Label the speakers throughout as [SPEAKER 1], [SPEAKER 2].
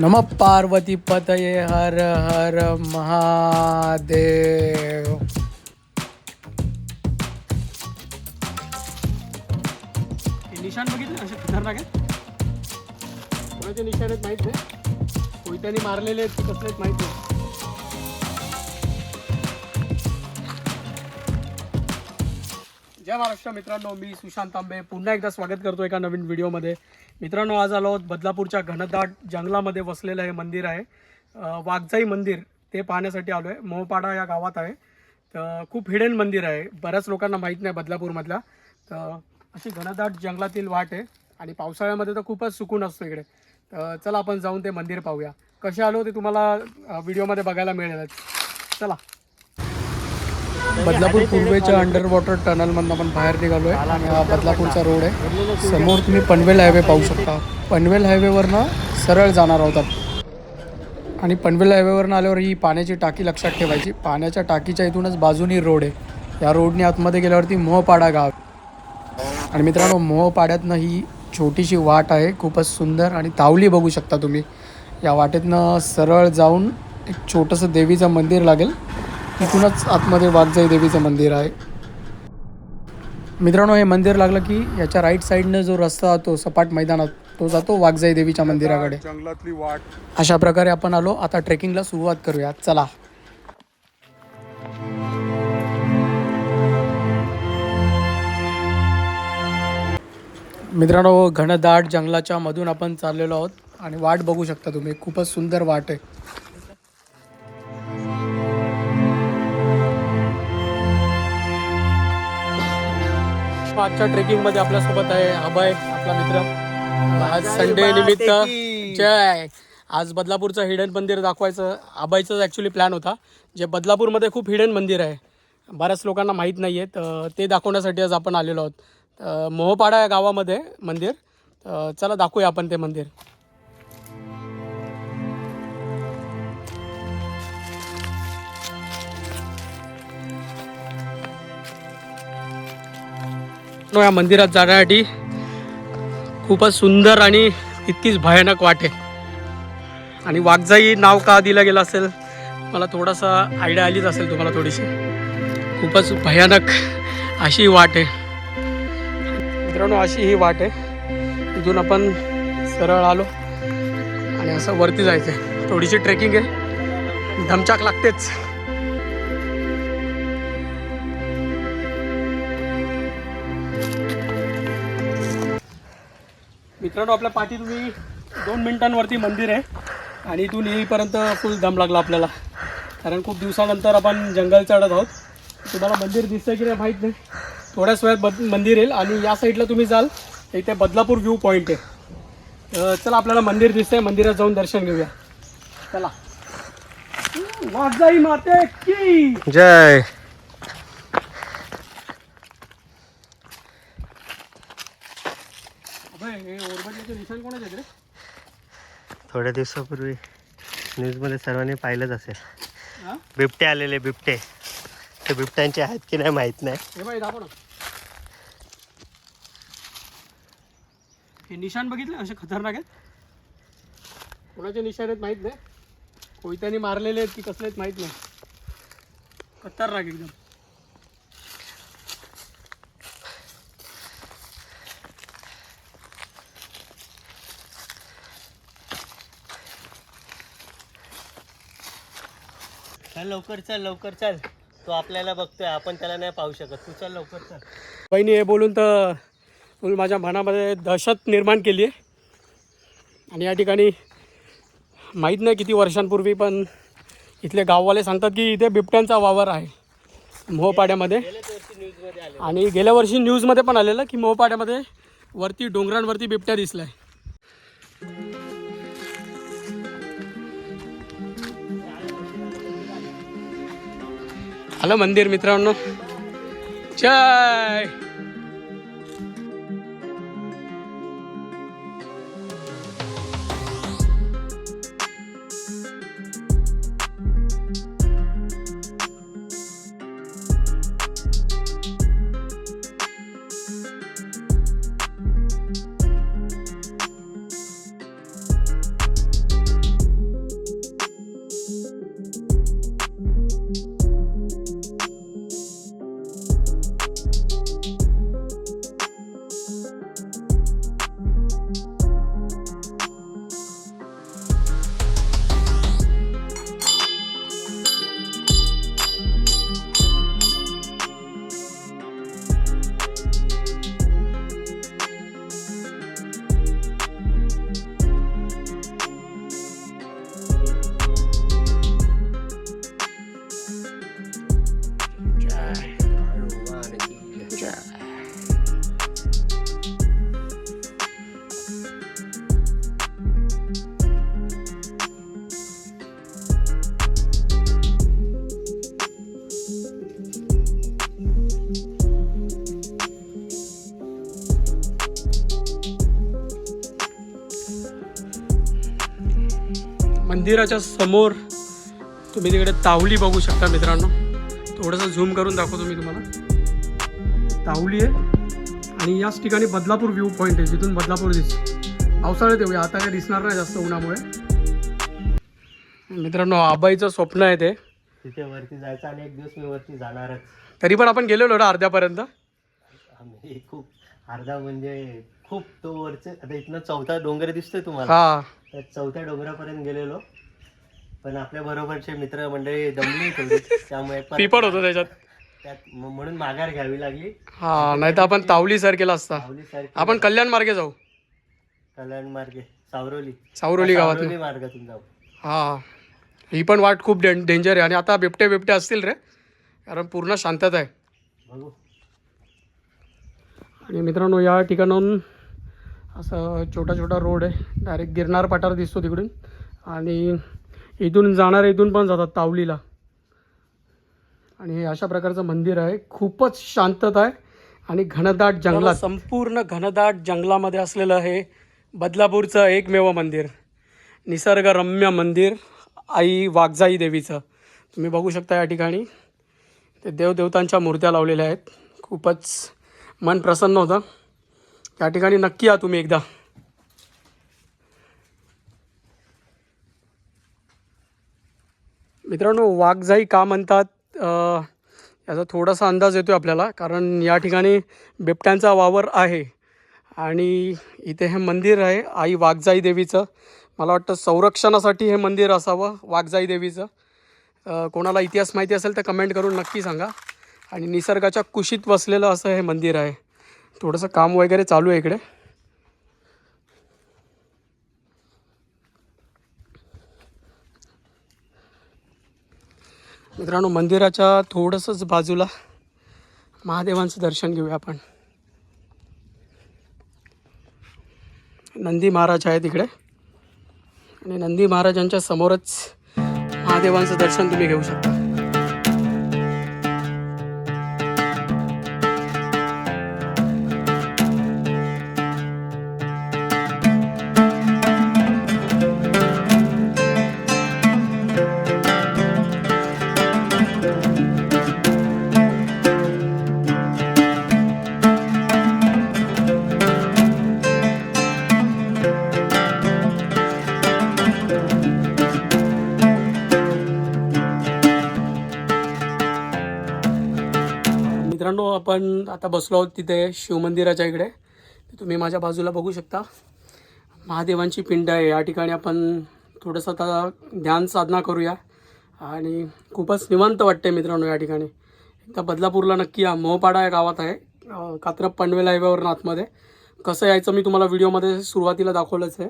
[SPEAKER 1] नम पार्वती पतये हर हर महादेव।
[SPEAKER 2] निशाण बघितले असे खतरनाक आहे कोणाचे निशाण आहेत माहीत नाही. कोयत्याने मारलेले आहेत कसले आहेत माहीत नाही. जय महाराष्ट्र मित्रांनो मी सुशांत तांबे. पुन्हा एकदा स्वागत करतो एका नवीन व्हिडिओमध्ये. मित्रांनो आज आलो बदलापूरच्या घनदाट जंगलामध्ये वसलेलं हे मंदिर आहे. वाघजाई मंदिर ते पाहण्यासाठी आलो आहे मोहपाडा या गावात आहे. तर खूप हिडन मंदिर आहे. बऱ्याच लोकांना माहीत नाही बदलापूरमधल्या तर अशी घनदाट जंगलातील वाट आहे आणि पावसाळ्यामध्ये तर खूपच सुकून असतो इकडे. तर चला आपण जाऊन ते मंदिर पाहूया. कसे आलो ते तुम्हाला व्हिडिओमध्ये बघायला मिळेल चला.
[SPEAKER 1] बदलापूर पूर्वेच्या अंडर वॉटर टनलमधनं आपण बाहेर निघालो आहे आणि हा बदलापूरचा रोड आहे. समोर तुम्ही पनवेल हायवे पाहू शकता. पनवेल हायवेवरनं सरळ जाणार आहोत आणि पनवेल हायवेवरनं आल्यावर ही पाण्याची टाकी लक्षात ठेवायची. पाण्याच्या टाकीच्या इथूनच बाजूनी रोड आहे. या रोडने आतमध्ये गेल्यावरती मोहपाडा गाव आणि मित्रांनो मोहपाड्यातनं ही छोटीशी वाट आहे. खूपच सुंदर आणि तावली बघू शकता तुम्ही. या वाटेतनं सरळ जाऊन एक छोटंसं देवीचं मंदिर लागेल. तिथूनच आतमध्ये वाघजाई देवीचं मंदिर आहे. मित्रांनो हे मंदिर लागलं की याच्या राईट साईडनं जो रस्ता जातो सपाट मैदानात तो जातो वाघजाई देवीच्या मंदिराकडे.
[SPEAKER 3] जंगलातली वाट.
[SPEAKER 1] अशा प्रकारे आपण आलो. आता ट्रेकिंगला सुरुवात करूया चला. मित्रांनो घनदाट जंगलाच्या मधून आपण चाललेलो आहोत. आणि वाट बघू शकता तुम्ही. खूपच सुंदर वाट आहे.
[SPEAKER 2] आजच्या ट्रेकिंगमध्ये आपल्यासोबत आहे अभय आपला मित्र. आज संडे निमित्त जय. आज बदलापूरचं हिडन मंदिर दाखवायचं अभयचं ॲक्च्युली प्लॅन होता. जे बदलापूरमध्ये खूप हिडन मंदिर आहे बऱ्याच लोकांना माहीत नाही आहे तर ते दाखवण्यासाठी आज आपण आलेलो आहोत. मोहपाडा या गावामध्ये मंदिर चला दाखवूया आपण ते मंदिर. नो या मंदिरात जाण्यासाठी. खूपच सुंदर आणि इतकीच भयानक वाट आहे. आणि वाघजाई नाव का दिलं गेलं असेल? मला थोडासा आयडिया आलीच असेल तुम्हाला थोडीशी. खूपच भयानक अशी वाट आहे. मित्रांनो अशी ही वाट आहे. इथून आपण सरळ आलो आणि असं वरती जायचं आहे थोडीशी ट्रेकिंग आहे. धमचाक लागतेच. मित्रांनो आपल्या पाठी तुम्ही दोन मिनिटांवरती मंदिर आहे आणि इथून येईपर्यंत फुल दम लागला आपल्याला. कारण खूप दिवसानंतर आपण जंगल चढत आहोत. तुम्हाला मंदिर दिसतं की नाही माहीत नाही. थोड्याच वेळात बद मंदिर येईल आणि या साईडला तुम्ही जाल. इथे बदलापूर व्ह्यू पॉईंट आहे. चला आपल्याला मंदिर दिसतंय. मंदिरात जाऊन दर्शन घेऊया. चला. वाजाई माते की!
[SPEAKER 4] जय!
[SPEAKER 2] हे निशाण कोणाचे आहेत रे?
[SPEAKER 4] थोड्या दिवसापूर्वी न्यूजमध्ये सर्वांनी पाहिलंच असेल.
[SPEAKER 2] हा?
[SPEAKER 4] बिबटे आलेले बिबटे. ते बिबट्यांचे आहेत की नाही माहीत नाही.
[SPEAKER 2] हे बाई दाखव ना. हे निशाण बघितले असे खतरनाक आहेत? कोणाचे निशाण आहेत माहीत नाही. कोयत्याने मारलेले आहेत की कसले आहेत माहीत नाही. खतरनाक एकदम.
[SPEAKER 4] चल लवकर चल लवकर चल. तो आपल्याला बघतोय आपण त्याला नाही पाहू शकत. तू चल लवकर चल.
[SPEAKER 2] बहिणी हे बोलून तर माझ्या मनामध्ये दहशत निर्माण केली आहे. आणि या ठिकाणी माहीत नाही किती वर्षांपूर्वी पण इथले गाववाले सांगतात की इथे बिबट्यांचा वावर आहे मोहपाड्यामध्ये. आणि गेल्या वर्षी न्यूजमध्ये पण आलेलं की मोहपाड्यामध्ये वरती डोंगरांवरती बिबट्या दिसलाय. आलं मंदिर मित्रांनो. जय! मंदिराच्या समोर तुम्ही तिकडे तावली बघू शकता मित्रांनो. थोडंसं झूम करून दाखवतो मी तुम्हाला. तावली आहे आणि याच ठिकाणी बदलापूर व्ह्यू पॉईंट आहे जिथून बदलापूर दिसते. पावसाळ्यात येऊया आता काही दिसणार नाही जास्त उन्हामुळे. मित्रांनो आबाईचं स्वप्न आहे ते.
[SPEAKER 4] तिथे वरती जायचं आणि एक दिवस मी वरती जाणारच.
[SPEAKER 2] तरी पण आपण गेलेलो ना अर्ध्यापर्यंत?
[SPEAKER 4] आम्ही खूप अर्धा म्हणजे खूप तो वरचे आता इथनं चौथा डोंगर दिसतोय तुम्हाला.
[SPEAKER 2] हा.
[SPEAKER 4] त्या चौथ्या डोंगरापर्यंत गेलेलो. पण आपल्या बरोबरचे मित्र मंडळी दमली थोडी त्यामुळे
[SPEAKER 2] पण होतो त्याच्यात.
[SPEAKER 4] त्यात म- म्हणून माघार घ्यावी लागली.
[SPEAKER 2] हा नाही तर आपण तावली सर केला असता.
[SPEAKER 4] सावली सारखी
[SPEAKER 2] आपण कल्याण मार्गे जाऊ.
[SPEAKER 4] कल्याण मार्गे सावरोली.
[SPEAKER 2] सावरोली गावातून.
[SPEAKER 4] सावरोली मार्गातून जाऊ.
[SPEAKER 2] हा ही पण वाट खूप डें डेंजर आहे. आणि आता बिबटे बिबटे असतील रे. कारण पूर्ण शांतता आहे.
[SPEAKER 4] बघू.
[SPEAKER 2] आणि मित्रांनो या ठिकाणाहून असं छोटा छोटा रोड आहे. डायरेक्ट गिरनार पठार दिसतो तिकडून. आणि इथून जाणारे इथून पण जातात तावलीला. आणि हे अशा प्रकारचं मंदिर आहे. खूपच शांतता आहे. आणि घनदाट जंगलात. संपूर्ण घनदाट जंगलामध्ये असलेलं हे बदलापूरचं एकमेव मंदिर. निसर्गरम्य मंदिर आई वाघजाई देवीचं. तुम्ही बघू शकता या ठिकाणी. ते देवदेवतांच्या मूर्त्या लावलेल्या आहेत. खूपच मन प्रसन्न होतं. त्या ठिकाणी नक्की या तुम्ही एकदा. मित्रांनो वाघजाई का म्हणतात? याचा थोडासा अंदाज येतो आपल्याला कारण या ठिकाणी बिबट्यांचा वावर आहे. आणि इथे हे मंदिर आहे आई वाघजाई देवीचं. मला वाटतं संरक्षणासाठी हे मंदिर असावं वाघजाई देवीचं. कोणाला इतिहास माहिती असेल तर कमेंट करून नक्की सांगा. आणि निसर्गाच्या कुशीत वसलेलं असं हे मंदिर आहे. थोडंसं काम वगैरे चालू आहे इकडे. मित्रांनो मंदिराच्या थोडंसंच बाजूला महादेवांचं दर्शन घेऊया आपण. नंदी महाराज आहेत इकडे. आणि नंदी महाराजांच्या समोरच महादेवांचं दर्शन तुम्ही घेऊ शकता. मित्रांनो आपण आता बसलो आहोत तिथे शिवमंदिराच्या इकडे. तुम्ही माझ्या बाजूला बघू शकता. महादेवांची पिंड आहे. या ठिकाणी आपण थोडंसं आता ध्यान साधना करूया. आणि खूपच निवांत वाटते मित्रांनो या ठिकाणी. एकदा बदलापूरला नक्की या. मोहपाडा या गावात आहे. कात्रप पनवेल हायवेवर आतमध्ये कसं यायचं मी तुम्हाला व्हिडिओमध्ये सुरुवातीला दाखवलंच आहे.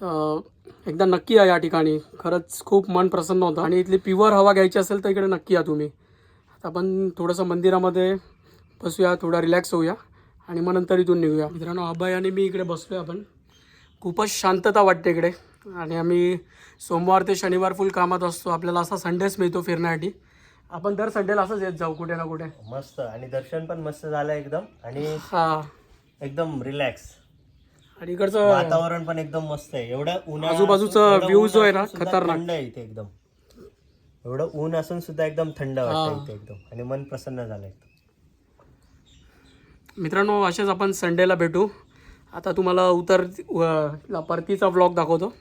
[SPEAKER 2] तर एकदा नक्की या या ठिकाणी. खरंच खूप मन प्रसन्न होतं. आणि इथली प्युअर हवा घ्यायची असेल तर इकडे नक्की या तुम्ही. आपण थोडंसं मंदिरामध्ये बसूया थोडा रिलॅक्स होऊया आणि मग नंतर इथून निघूया. मित्रांनो अभय आणि मी इकडे बसलो आपण. खूपच शांतता वाटते इकडे. आणि आम्ही सोमवार ते शनिवार फुल कामात असतो. आपल्याला असा संडेच मिळतो फिरण्यासाठी. आपण दर संडेला असंच येत जाऊ कुठे ना कुठे.
[SPEAKER 4] मस्त. आणि दर्शन पण मस्त झालं एकदम. आणि
[SPEAKER 2] हा.
[SPEAKER 4] एकदम रिलॅक्स
[SPEAKER 2] आणि इकडचं
[SPEAKER 4] वातावरण पण एकदम मस्त आहे. एवढं उन्हाळा
[SPEAKER 2] आजूबाजूचा
[SPEAKER 4] ऊन
[SPEAKER 2] जो आहे ना, खतरनाक.
[SPEAKER 4] आहे इथे एकदम. एवढं ऊन असून सुद्धा एकदम थंड
[SPEAKER 2] हा.
[SPEAKER 4] वाटतं इथे एकदम. आणि मन प्रसन्न झालंय
[SPEAKER 2] मित्रांनो असेच आपण संडेला भेटू. आता तुम्हाला उतर व- परतीचा व्लॉग दाखवतो.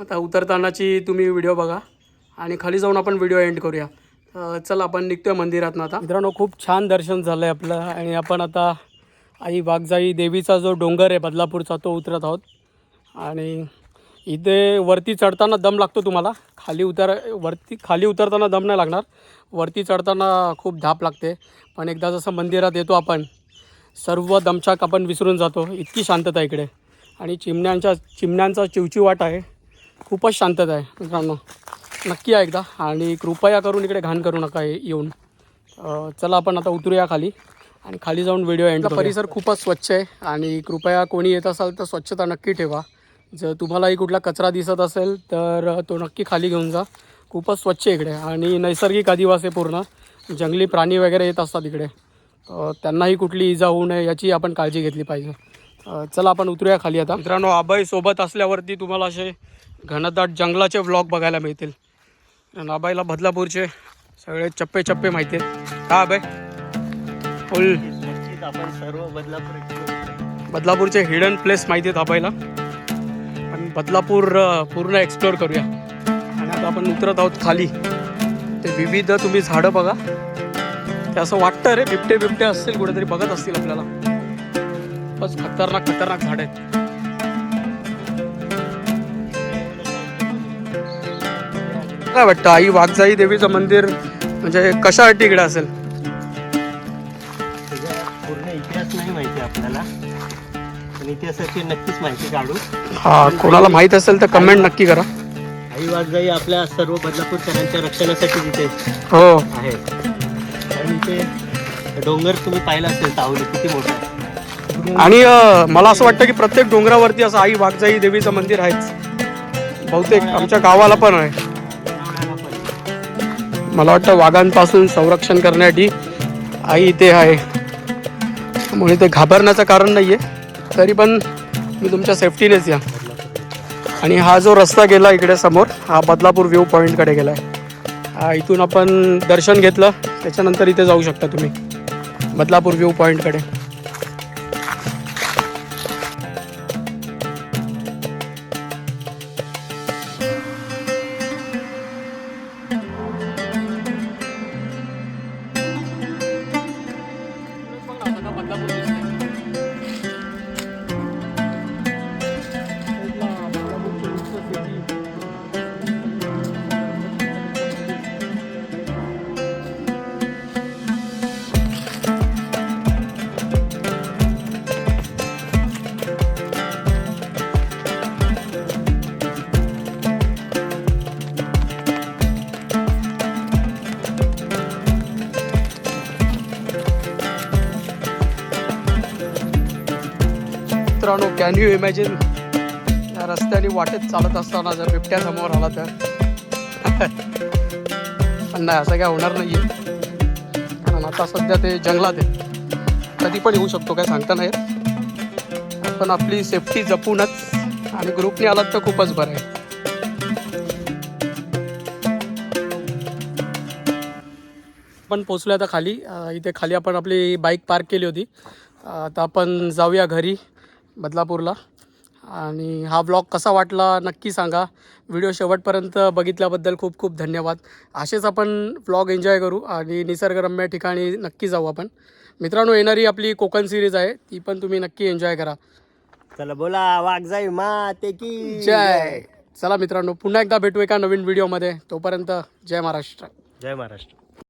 [SPEAKER 2] आता उतरतानाची तुम्ही व्हिडिओ बघा. आणि खाली जाऊन आपण व्हिडिओ एंड करूया. अं, चला आपण निघतोय मंदिरात आता. मित्रांनो खूप छान दर्शन झालं आहे आपलं. आणि आपण आता आई वाघजाई देवीचा जो डोंगर आहे बदलापूरचा तो उतरत आहोत. आणि इथे वरती चढताना दम लागतो तुम्हाला. खाली उतर वरती खाली उतरताना दम नाही लागणार. वरती चढताना खूप धाप लागते. पण एकदा जसं मंदिरात येतो आपण सर्व दमछाक आपण विसरून जातो. इतकी शांतता आहे इकडे. आणि चिमण्यांच्या चिमण्यांचा चिवचिवाट आहे. खूपच शांतता आहे मित्रांनो. नक्की आहे एकदा. आणि कृपया करून इकडे घाण करू नका येऊन. चला आपण आता उतरूया खाली. आणि खाली जाऊन व्हिडिओ एंड परिसर खूपच स्वच्छ आहे. आणि कृपया कोणी येत असाल तर स्वच्छता नक्की ठेवा. जर तुम्हालाही कुठला कचरा दिसत असेल तर तो नक्की खाली घेऊन जा. खूपच स्वच्छ आहे इकडे. आणि नैसर्गिक आदिवासी पूर्ण. जंगली प्राणी वगैरे येत असतात इकडे. त्यांनाही कुठली इजा होऊ नये याची आपण काळजी घेतली पाहिजे. चला आपण उतरूया खाली आता. मित्रांनो अभय सोबत असल्यावरती तुम्हाला असे घनदाट जंगलाचे व्लॉग बघायला मिळतील. नाबाईला बदलापूरचे सगळे चप्पे चप्पे माहिती आहेत. का अभय फुल
[SPEAKER 4] आपण सर्व बदलापूर
[SPEAKER 2] बदलापूरचे हिडन प्लेस माहिती आहेत आबाईला. बदलापूर पूर्ण एक्सप्लोअर करूया. आणि आता आपण उतरत आहोत खाली. ते विविध तुम्ही झाडं बघा. ते असं वाटतं रे बिबटे बिबटे असतील कुठेतरी बघत असतील आपल्याला. बस खतरनाक खतरनाक झाड आहेत. काय वाटतं आई वाघजाई देवीचं मंदिर म्हणजे कशासाठी इकडे असेल?
[SPEAKER 4] इतिहासाची नक्कीच माहिती काढू.
[SPEAKER 2] हा कोणाला माहीत असेल तर कमेंट नक्की करा.
[SPEAKER 4] आई वाघजाई आपल्या सर्व बदलापूरकरांच्या रक्षणासाठी तिथे
[SPEAKER 2] हो.
[SPEAKER 4] आहे आणि इथे डोंगर तुम्ही पाहिला असेल सावली किती मोठा. आहे
[SPEAKER 2] आणि अ, मला असं वाटतं की प्रत्येक डोंगरावरती असं आई वाघजाई देवीचं मंदिर आहेच. बहुतेक आमच्या गावाला पण आहे. मला वाटतं वाघांपासून संरक्षण करण्यासाठी आई इथे आहे. त्यामुळे ते घाबरण्याचं कारण नाही आहे तरी पण मी तुमच्या सेफ्टीनेच या. आणि हा जो रस्ता गेला इकडे समोर हा बदलापूर व्ह्यू पॉईंटकडे गेला आहे हा इथून आपण दर्शन घेतलं त्याच्यानंतर इथे जाऊ शकता तुम्ही. बदलापूर व्ह्यू पॉईंटकडे कॅन यू इमॅजिन या रस्त्याने वाटेत चालत असताना जर बिबट्या समोर आला तर. पण नाही असं काय होणार नाही कारण आता सध्या ते जंगलात आहे कधी पण येऊ शकतो काय सांगता नाही आपण आपली सेफ्टी जपूनच आणि ग्रुपने आलात तर खूपच बरं आहे. आपण पोचलो आता खाली. इथे खाली आपण आपली बाईक पार्क केली होती. आता आपण जाऊया घरी. बदलापूरला. आणि हा ब्लॉग कसा वाटला नक्की सांगा. व्हिडिओ शेवटपर्यंत बघितल्याबद्दल खूप खूप धन्यवाद. असेच आपण ब्लॉग एन्जॉय करू आणि निसर्गरम्य ठिकाणी नक्की जाऊ आपण. मित्रांनो येणारी आपली कोकण सिरीज आहे ती पण तुम्ही नक्की एन्जॉय करा.
[SPEAKER 4] चला बोला वाघजाई माते की.
[SPEAKER 2] जय. चला मित्रांनो पुन्हा एकदा भेटू एका नवीन व्हिडिओमध्ये तोपर्यंत जय महाराष्ट्र.
[SPEAKER 4] जय महाराष्ट्र.